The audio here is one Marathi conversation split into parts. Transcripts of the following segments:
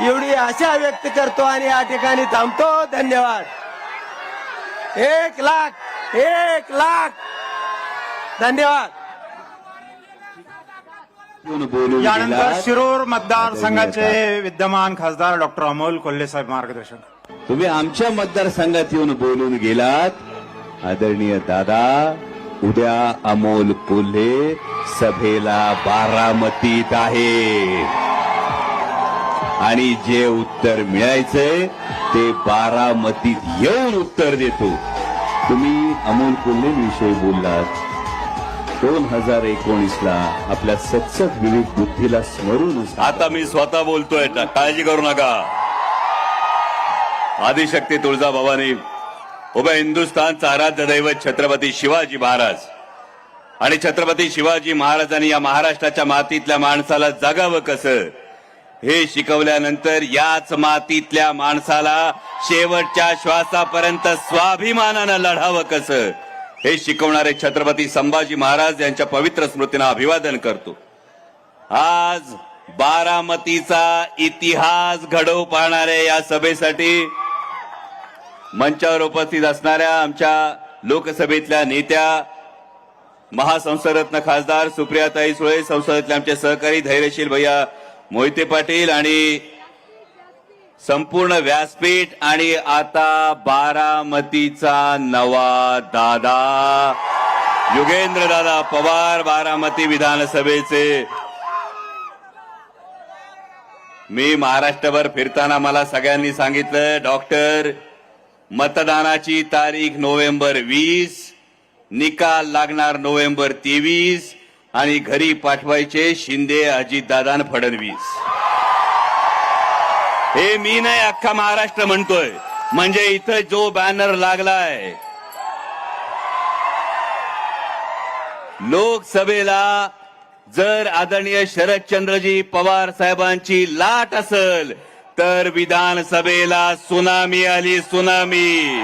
एवढी आशा व्यक्त करतो आणि या ठिकाणी थांबतो. धन्यवाद. एक लाख एक लाख. धन्यवाद. बोलून यानंतर. शिरूर मतदारसंघाचे विद्यमान खासदार डॉक्टर अमोल कोल्हे साहेब मार्गदर्शन. तुम्ही आमच्या मतदारसंघात येऊन बोलून गेलात. आदरणीय दादा उद्या अमोल कोल्हे सभेला बारामतीत आहे. आणि जे उत्तर मिळायचंय ते बारामतीत येऊन उत्तर देतो. तुम्ही अमोल कोल्हेविषयी बोललात. दोन हजार एकोणीस ला आपल्या सत्सत विविध बुद्धीला स्मरून आता मी स्वतः बोलतोय काळजी करू नका. आदिशक्ती तुळजा भवानी उभ्या हिंदुस्थानचा आराध्य दैवत छत्रपती शिवाजी महाराज. आणि छत्रपती शिवाजी महाराजांनी या महाराष्ट्राच्या मातीतल्या माणसाला जगावं कसं? हे शिकवल्यानंतर याच मातीतल्या माणसाला शेवटच्या श्वासापर्यंत स्वाभिमानानं लढावं कसं? हे शिकवणारे छत्रपती संभाजी महाराज यांच्या पवित्र स्मृतींना अभिवादन करतो. आज बारामतीचा इतिहास घडवू पाहणाऱ्या या सभेसाठी मंचावर उपस्थित असणाऱ्या आमच्या लोकसभेतल्या नेत्या महासंसदरत्न खासदार सुप्रियाताई सुळे संसदेतले आमचे सहकारी धैर्यशील भैया मोहिते पाटील आणि संपूर्ण व्यासपीठ आणि आता बारामतीचा नवा दादा. युगेंद्र दादा पवार बारामती विधानसभेचे. मी महाराष्ट्रभर फिरताना मला सगळ्यांनी सांगितलं डॉक्टर मतदानाची तारीख नोव्हेंबर वीस निकाल लागणार नोव्हेंबर तेवीस आणि घरी पाठवायचे शिंदे अजितदादान फडणवीस. हे मी नाही अख्खा महाराष्ट्र म्हणतोय. म्हणजे इथं जो बॅनर लागलाय. लोकसभेला जर आदरणीय शरदचंद्रजी पवार साहेबांची लाट असेल तर विधानसभेला सुनामी आली सुनामी.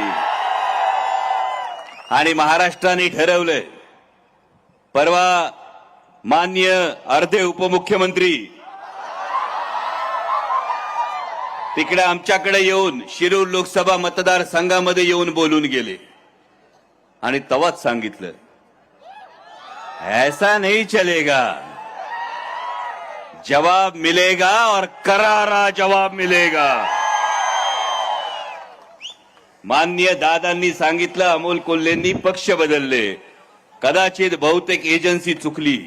आणि महाराष्ट्राने ठरवलंय. परवा मान्य अर्धे उपमुख्यमंत्री तिकडे आमच्याकडे येऊन शिरूर लोकसभा मतदारसंघामध्ये येऊन बोलून गेले. आणि तवाच सांगितलं ऐसा नहीं चलेगा. जवाब मिलेगा और करारा जवाब मिलेगा. मान्य दादांनी सांगितलं अमोल कोल्हेंनी पक्ष बदलले. कदाचित बहुतेक एजन्सी चुकली.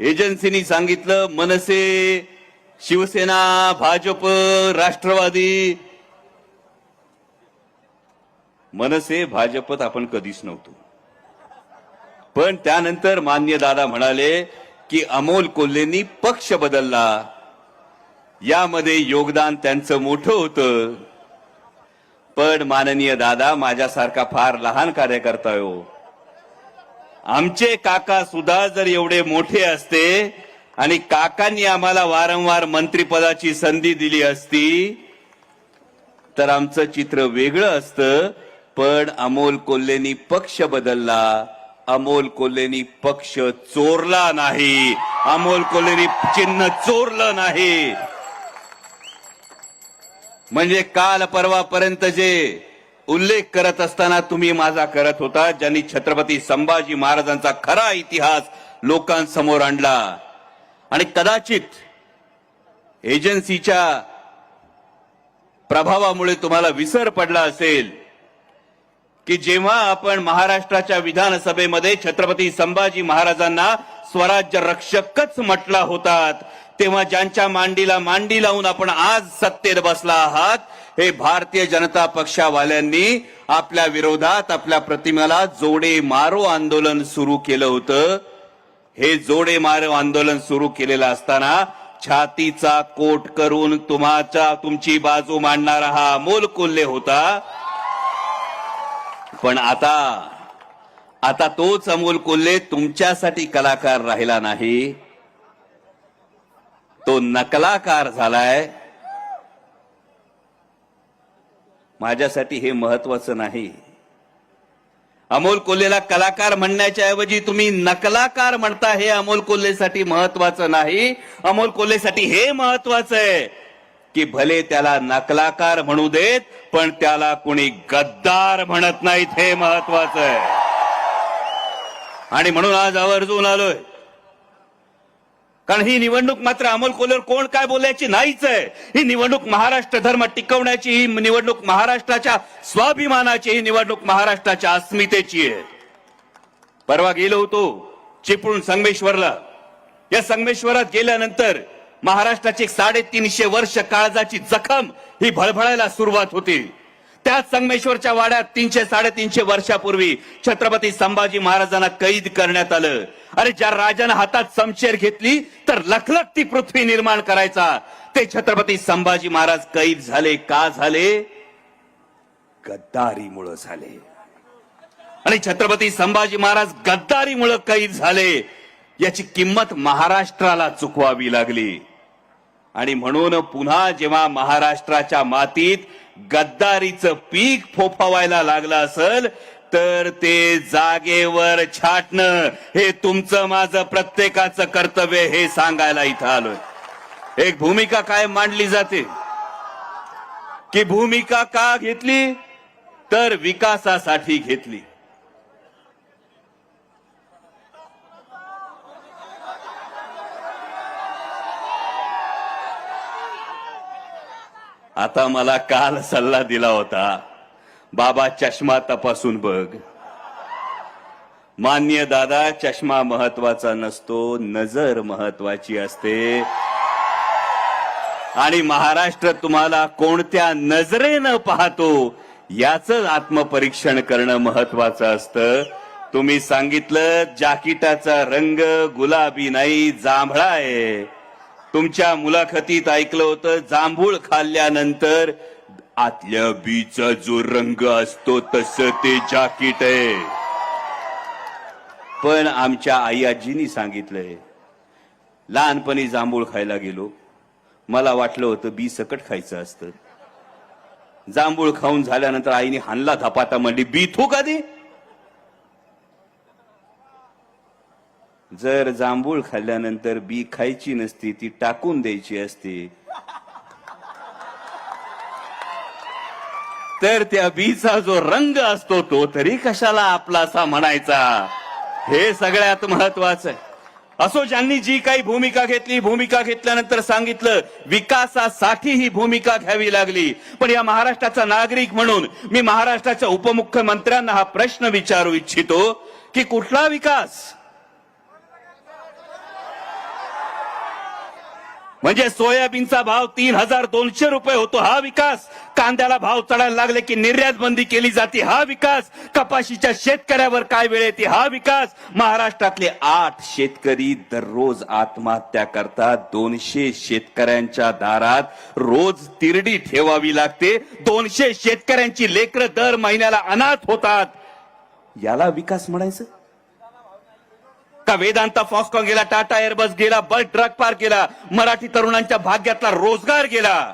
एजन्सीनी सांगितलं मनसे शिवसेना भाजप राष्ट्रवादी. मनसे भाजपत आपण कधीच नव्हतो. पण त्यानंतर मान्य दादा म्हणाले की अमोल कोल्हेंनी पक्ष बदलला. यामध्ये योगदान त्यांचं मोठं होतं. पण माननीय दादा माझ्यासारखा फार लहान कार्यकर्ता हो. आमचे काका सुद्धा जर एवढे मोठे असते आणि काकांनी आम्हाला वारंवार मंत्रिपदाची संधी दिली असती तर आमचं चित्र वेगळं असतं. पण अमोल कोल्हेनी पक्ष बदलला. अमोल कोल्हेनी पक्ष चोरला नाही. अमोल कोल्हेनी चिन्ह चोरलं नाही. म्हणजे काल परवापर्यंत जे उल्लेख करत असताना तुम्ही माझा करत होता ज्यांनी छत्रपती संभाजी महाराजांचा खरा इतिहास लोकांसमोर आणला. आणि कदाचित एजन्सीच्या प्रभावामुळे तुम्हाला विसर पडला असेल की जेव्हा आपण महाराष्ट्राच्या विधानसभेमध्ये छत्रपती संभाजी महाराजांना स्वराज्य रक्षकच म्हटला होतात तेव्हा ज्यांच्या मांडीला मांडी लावून आपण आज सत्तेत बसला आहात हे भारतीय जनता पक्षावाल्यांनी आपल्या विरोधात आपल्या प्रतिमेला जोडे मारो आंदोलन सुरू केलं होतं. हे जोडे मारो आंदोलन सुरू केलेलं असताना छातीचा कोट करून तुम्हाच्या तुमची बाजू मांडणारा हा अमोल कोल्हे होता. पण आता आता तोच अमोल कोल्हे तुमच्यासाठी कलाकार राहिला नाही. तो नकलाकार झालाय. माझ्यासाठी हे महत्वाचं नाही. अमोल कोल्हेला कलाकार म्हणण्याच्या ऐवजी तुम्ही नकलाकार म्हणता हे अमोल कोल्हेसाठी महत्वाचं नाही. अमोल कोल्हेसाठी हे महत्वाचं आहे की भले त्याला नकलाकार म्हणू देत पण त्याला कुणी गद्दार म्हणत नाहीत हे महत्वाचं आहे. आणि म्हणून आज आवर्जून आलोय. कारण ही निवडणूक मात्र अमोल कोल्हेवर कोण काय बोलायची नाहीच आहे. ही निवडणूक महाराष्ट्र धर्म टिकवण्याची ही निवडणूक महाराष्ट्राच्या स्वाभिमानाची ही निवडणूक महाराष्ट्राच्या अस्मितेची आहे. परवा गेलो होतो चिपळूण संगमेश्वरला. या संगमेश्वरात गेल्यानंतर महाराष्ट्राची साडेतीनशे वर्ष काळजाची जखम ही भळभळायला सुरुवात होती. त्याच संगमेश्वरच्या वाड्यात तीनशे साडेतीनशे वर्षापूर्वी छत्रपती संभाजी महाराजांना कैद करण्यात आलं. अरे ज्या राजानं हातात समशेर घेतली तर लखलख ती पृथ्वी निर्माण करायचा. ते छत्रपती संभाजी महाराज कैद झाले का झाले? गद्दारीमुळं झाले. आणि छत्रपती संभाजी महाराज गद्दारीमुळं कैद झाले. याची किंमत महाराष्ट्राला चुकवावी लागली. आणि म्हणून पुन्हा जेव्हा महाराष्ट्राच्या मातीत गद्दारीचं पीक फोफावायला लागलं असेल तर ते जागेवर छाटणं हे तुमचं माझं प्रत्येकाचं कर्तव्य हे सांगायला इथं आलोय. एक भूमिका काय मांडली जाते. की भूमिका का घेतली? तर विकासासाठी घेतली. आता मला काल सल्ला दिला होता. बाबा चष्मा तपासून बघ. मान्य दादा चष्मा महत्त्वाचा नसतो नजर महत्वाची असते. आणि महाराष्ट्र तुम्हाला कोणत्या नजरेनं पाहतो याच आत्मपरीक्षण करणं महत्वाचं असतं. तुम्ही सांगितलं जाकिटाचा रंग गुलाबी नाही जांभळा आहे. तुमच्या मुलाखतीत ऐकलं होतं जांभूळ खाल्ल्यानंतर आतल्या बीचा जो रंग असतो तस ते जाकीट आहे. पण आमच्या आई आजीनी सांगितलंय लहानपणी जांभूळ खायला गेलो. मला वाटलं होतं बी सकट खायचं असतं. जांभूळ खाऊन झाल्यानंतर आईने हानला धपाता म्हणली बी थू का दे जर जांभूळ खाल्ल्यानंतर बी खायची नसती ती टाकून द्यायची असती. तर त्या बीचा जो रंग असतो तो तरी कशाला आपलासा म्हणायचा? हे सगळ्यात महत्वाचं आहे. असो ज्यांनी जी काही भूमिका घेतली भूमिका घेतल्यानंतर सांगितलं विकासासाठी ही भूमिका घ्यावी लागली. पण या महाराष्ट्राचा नागरिक म्हणून मी महाराष्ट्राच्या उपमुख्यमंत्र्यांना हा प्रश्न विचारू इच्छितो की कुठला विकास? म्हणजे सोयाबीनचा भाव तीन हजार दोनशे रुपये होतो हा विकास. कांद्याला भाव चढायला लागले की निर्यात बंदी केली जाते हा विकास. कपाशीच्या शेतकऱ्यावर काय वेळ येते हा विकास. महाराष्ट्रातले आठ शेतकरी दररोज आत्महत्या करतात. दोनशे शेतकऱ्यांच्या दारात रोज तिरडी ठेवावी लागते. दोनशे शेतकऱ्यांची लेकरं दर महिन्याला अनाथ होतात. याला विकास म्हणायचं? का वेदांता फॉक्सकॉन गेला टाटा एअरबस गेला बल ट्रक पार्क गेला मराठी तरुणांच्या भाग्यातला रोजगार गेला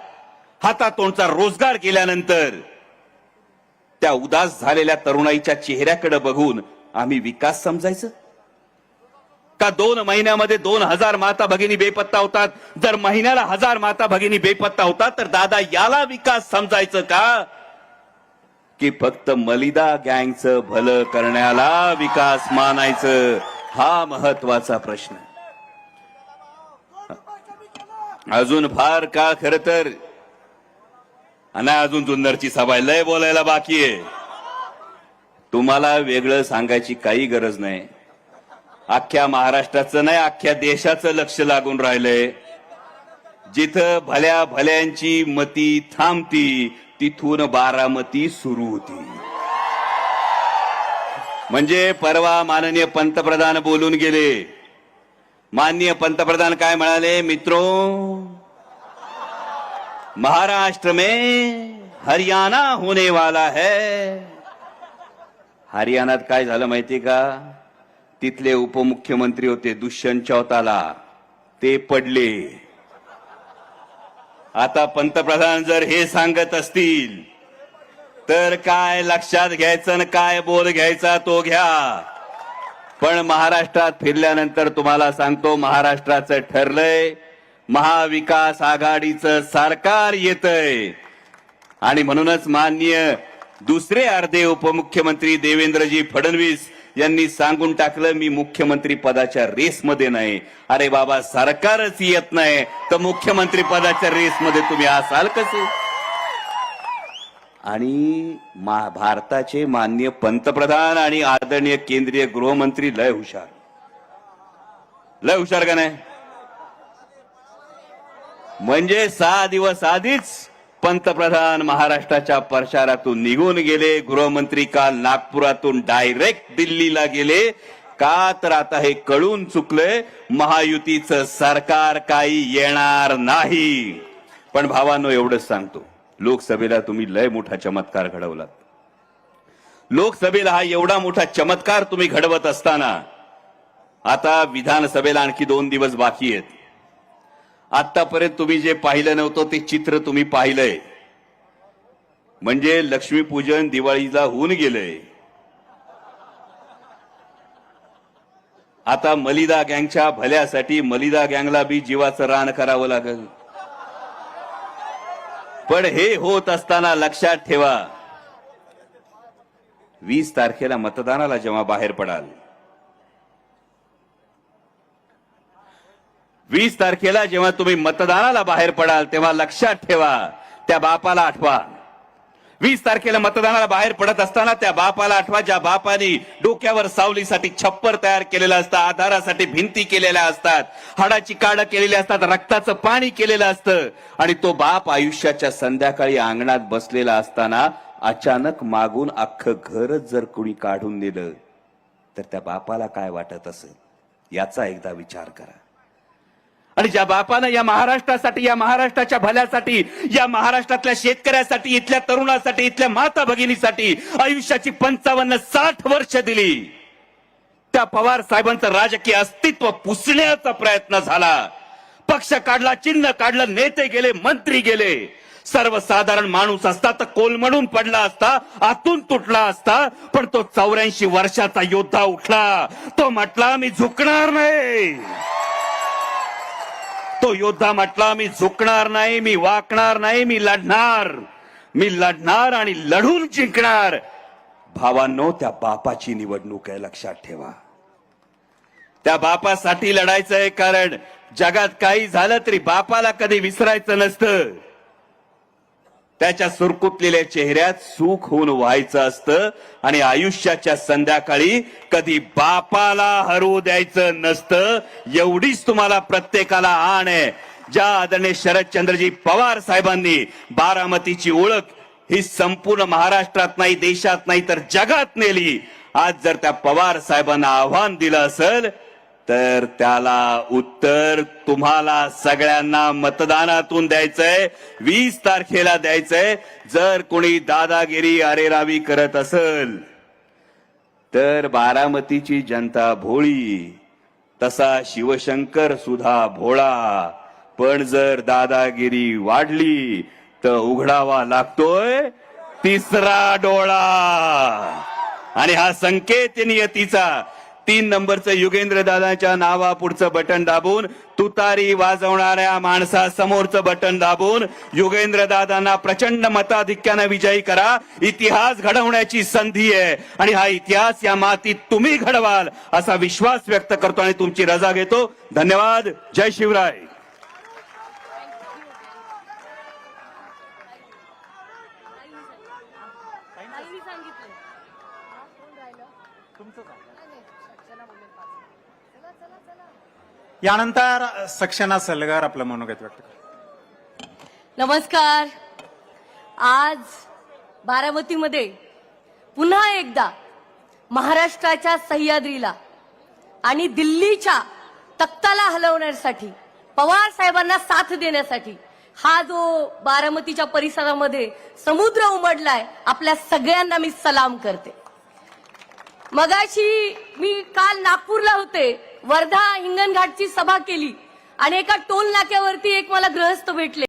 हातातोंडचा रोजगार गेल्यानंतर त्या उदास झालेल्या तरुणाईच्या चेहऱ्याकडे बघून आम्ही विकास समजायचं? का दोन महिन्यामध्ये दोन हजार माता भगिनी बेपत्ता होतात? जर महिन्याला हजार माता भगिनी बेपत्ता होतात तर दादा याला विकास समजायचं का? की फक्त मलिदा गँगचं भलं करण्याला विकास मानायचं. हा महत्त्वाचा प्रश्न. अजून फार काळ खर तर? आणि अजून जुन्नरची सभा लय बोलायला बाकी आहे. तुम्हाला वेगळं सांगायची काही गरज नाही. अख्ख्या महाराष्ट्राचं नाही अख्ख्या देशाचं लक्ष लागून राहिलंय. जिथं भल्या भल्यांची मती थांबती तिथून बारामती सुरू होती. म्हणजे परवा माननीय पंतप्रधान बोलून गेले. माननीय पंतप्रधान काय म्हणाले? मित्रो महाराष्ट्र में हरियाणा होने वाला है. हरियाणात काय झालं माहिती का? तिथले उपमुख्यमंत्री होते दुष्यंत चौताला. ते पडले. आता पंतप्रधान जर हे सांगत असतील तर काय लक्षात घ्यायचं आणि काय बोल घ्यायचा तो घ्या. पण महाराष्ट्रात फिरल्यानंतर तुम्हाला सांगतो महाराष्ट्राचं ठरलंय महाविकास आघाडीचं सरकार येतंय. आणि म्हणूनच माननीय दुसरे अर्धे उपमुख्यमंत्री देवेंद्रजी फडणवीस यांनी सांगून टाकलं मी मुख्यमंत्री पदाच्या रेसमध्ये नाही. अरे बाबा सरकारच येत नाही. तर मुख्यमंत्री पदाच्या रेसमध्ये तुम्ही असाल कसे? आणि मा- भारताचे माननीय पंतप्रधान आणि आदरणीय केंद्रीय गृहमंत्री लय हुशार. लय हुशार का नाही? म्हणजे सहा दिवस आधीच पंतप्रधान महाराष्ट्राच्या प्रचारातून निघून गेले. गृहमंत्री काल नागपुरातून डायरेक्ट दिल्लीला गेले. का तर आता हे कळून चुकलंय महायुतीचं सरकार काही येणार नाही. पण भावांनो एवढंच सांगतो. लोकसभेला तुम्ही लय मोठा चमत्कार घडवलात. लोकसभेला हा एवढा मोठा चमत्कार तुम्ही घडवत असताना आता विधानसभेला आणखी दोन दिवस बाकी आहेत. आतापर्यंत तुम्ही जे पाहिलं नव्हतं ते चित्र तुम्ही पाहिलंय. म्हणजे लक्ष्मीपूजन दिवाळीला होऊन गेलंय. आता मलिदा गँगच्या भल्यासाठी मलिदा गँगला बी जीवाचं रान करावं लागेल. पण हे होत असताना लक्षात ठेवा. वीस तारखेला मतदानाला जेव्हा बाहेर पडाल. वीस तारखेला जेव्हा तुम्ही मतदानाला बाहेर पडाल तेव्हा लक्षात ठेवा. त्या बापाला आठवा. वीस तारखेला मतदानाला बाहेर पडत असताना त्या बापाला आठवा ज्या बापाने डोक्यावर सावलीसाठी छप्पर तयार केलेलं असतं आधारासाठी भिंती केलेल्या असतात हाडाची काडं केलेली असतात रक्ताचं पाणी केलेलं असतं आणि तो बाप आयुष्याच्या संध्याकाळी अंगणात बसलेला असताना अचानक मागून अख्खं घरच जर कुणी काढून दिलं तर त्या बापाला काय वाटत असेल? याचा एकदा विचार करा. आणि ज्या बापानं या महाराष्ट्रासाठी या महाराष्ट्राच्या भल्यासाठी या महाराष्ट्रातल्या शेतकऱ्यासाठी इथल्या तरुणासाठी इथल्या माता भगिनीसाठी आयुष्याची पंचावन्न साठ वर्ष दिली. त्या पवार साहेबांचं राजकीय अस्तित्व पुसण्याचा प्रयत्न झाला. पक्ष काढला चिन्ह काढलं नेते गेले मंत्री गेले. सर्वसाधारण माणूस असता तर कोलमडून पडला असता आतून तुटला असता पण तो चौऱ्याऐंशी वर्षाचा योद्धा उठला. तो म्हटला मी झुकणार नाही. तो योद्धा म्हटला मी झुकणार नाही मी वाकणार नाही मी लढणार. मी लढणार आणि लढून जिंकणार. भावांनो त्या बापाची निवडणूक आहे लक्षात ठेवा. त्या बापासाठी लढायचंय कारण जगात काही झालं तरी बापाला कधी विसरायचं नसतं. त्याच्या सुरकुतलेल्या चेहऱ्यात सुख होऊन व्हायचं असतं आणि आयुष्याच्या संध्याकाळी कधी बापाला हरवू द्यायचं नसतं एवढीच तुम्हाला प्रत्येकाला आण आहे. ज्या आदरणीय शरदचंद्रजी पवार साहेबांनी बारामतीची ओळख ही संपूर्ण महाराष्ट्रात नाही देशात नाही तर जगात नेली. आज जर त्या पवार साहेबांना आव्हान दिलं असेल तर त्याला उत्तर तुम्हाला सगळ्यांना मतदानातून द्यायचंय. वीस तारखेला द्यायचंय. जर कोणी दादागिरी अरेरावी करत असेल तर बारामतीची जनता भोळी तसा शिवशंकर सुद्धा भोळा. पण जर दादागिरी वाढली तर उघडावा लागतोय तिसरा डोळा. आणि हा संकेत नियतीचा तीन नंबरचं युगेंद्र दादाच्या नावा पुढचं बटन दाबून तुतारी वाजवणाऱ्या माणसा समोरचं बटन दाबून युगेंद्र दादांना प्रचंड मताधिक्यानं विजयी करा. इतिहास घडवण्याची संधी आहे. आणि हा इतिहास या मातीत तुम्ही घडवाल असा विश्वास व्यक्त करतो आणि तुमची रजा घेतो. धन्यवाद. जय शिवराय ताईंनी सांगितलं कोण राहिलं नाही, नाही, चला बोलले पाच. चला चला चला यानंतर सक्षना सलगार आपलं मनोगत व्यक्त नमस्कार. आज बारामतीमध्ये पुन्हा एकदा महाराष्ट्राच्या सह्याद्रीला आणि दिल्लीच्या तख्ताला हलवण्यासाठी पवार साहेबांना साथ देण्यासाठी हा जो बारामतीच्या परिसरामध्ये समुद्र उमडलाय आपल्या सगळ्यांना मी सलाम करते. मगाशी मी काल नागपूरला होते वर्धा हिंगणघाटची सभा केली आणि एका टोल नाक्यावरती एक मला ग्रहस्थ भेटले.